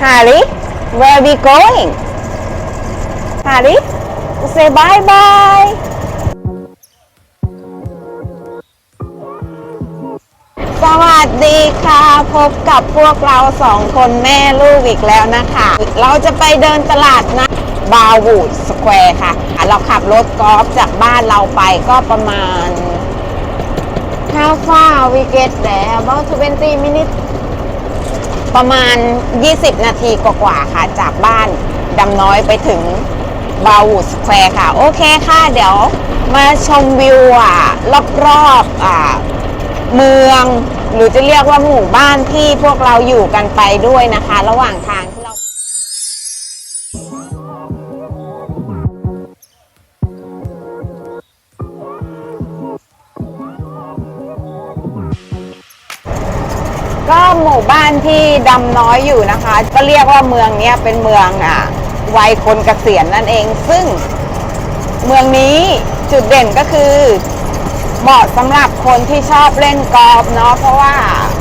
Harry where we going Harry say bye bye สวัสดีค่ะ พบกับพวกเราสองคนแม่ลูกอีกแล้วนะคะ เราจะไปเดินตลาดนะบาวูดสแควร์ค่ะ เราขับรถกอล์ฟจากบ้านเราไปก็ประมาณ How far we get there about 20 minutes ประมาณ 20 นาทีกว่าๆค่ะ จากบ้านดำน้อยไปถึงบาวูดสแควร์ค่ะ โอเคค่ะ เดี๋ยวมาชมวิวอะรอบๆอ่าเมือง หรือจะเรียกว่าหมู่บ้านที่พวกเราอยู่กันไปด้วยนะคะ ระหว่างทางที่เรา ก็หมู่บ้านที่ดำน้อยอยู่นะคะ ก็เรียกว่าเมืองนี้เป็นเมืองอะวัยคนเกษียณนั่นเอง ซึ่งเมืองนี้จุดเด่นก็คือเหมาะสำหรับคนที่ชอบเล่นกอล์ฟเนาะเพราะว่า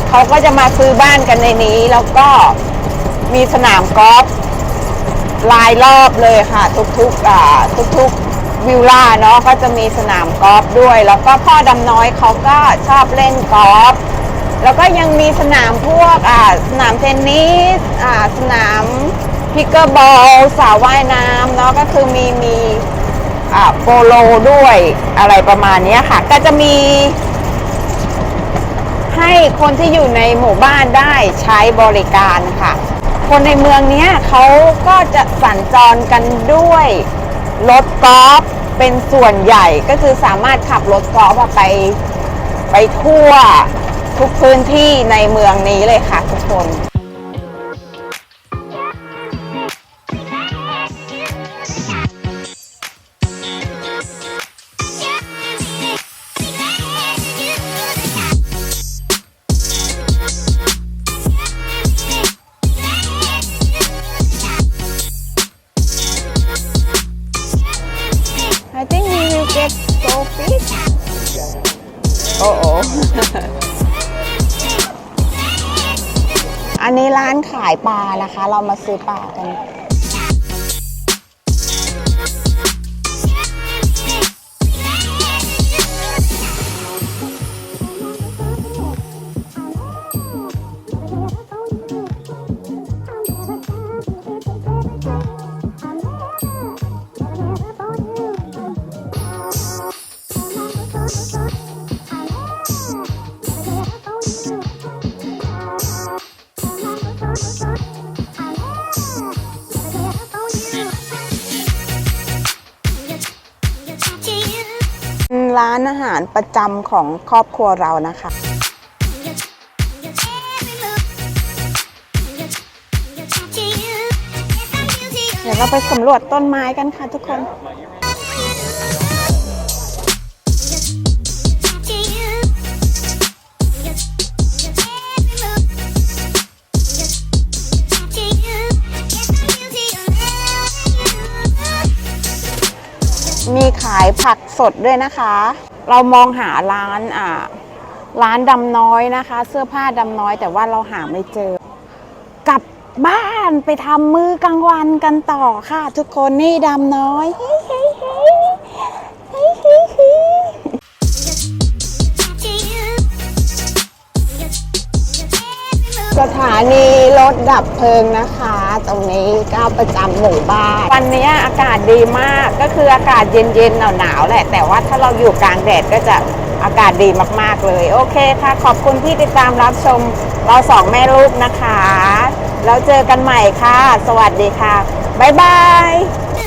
เขาก็จะมาซื้อบ้านกันในนี้ แล้วก็มีสนามกอล์ฟรายรอบเลยค่ะ ทุกๆอ่าทุกๆวิลล่าเนาะก็จะมีสนามกอล์ฟด้วย แล้วก็พ่อดำน้อยเขาก็ชอบเล่นกอล์ฟ แล้วก็ยังมีสนามพวกอ่าสนามเทนนิสอ่าสนามพิกเกอร์บอลสระว่ายน้ำเนาะก็คือมีมีอ่าโปโลด้วยอะไรประมาณนี้ค่ะ ก็จะมีให้คนที่อยู่ในหมู่บ้านได้ใช้บริการค่ะ คนในเมืองเนี้ยเขาก็จะสัญจรกันด้วยรถกอล์ฟเป็นส่วนใหญ่ก็คือสามารถขับรถกอล์ฟไปไปทั่ว ทุกพื้นที่ในเมืองนี้เลยค่ะทุกคน I think we will get goldfish. Oh oh. อันนี้ร้านขายปลานะคะ เรามาซื้อปลากัน ร้านอาหารประจำของครอบครัวเรานะคะ เดี๋ยวเราไปสำรวจต้นไม้กันค่ะทุกคน มีขายผัก สดด้วยนะคะ เรามองหาร้านอ่าร้านดำน้อยนะคะ เสื้อผ้าดำน้อย แต่ว่าเราหาไม่เจอกลับบ้านไปทำมือกลางวันกันต่อค่ะ ทุกคนนี่ดำน้อย สถานีรถดับเพลิงนะคะ ตรงนี้ก็ประจำหมู่บ้าน วันนี้อากาศดีมากก็คืออากาศเย็นๆหนาวๆแหละ แต่ว่าถ้าเราอยู่กลางแดดก็จะอากาศดีมากๆเลย โอเคค่ะ ขอบคุณที่ติดตามรับชมเราสองแม่ลูกนะคะ แล้วเจอกันใหม่ค่ะ สวัสดีค่ะ บ๊ายบาย「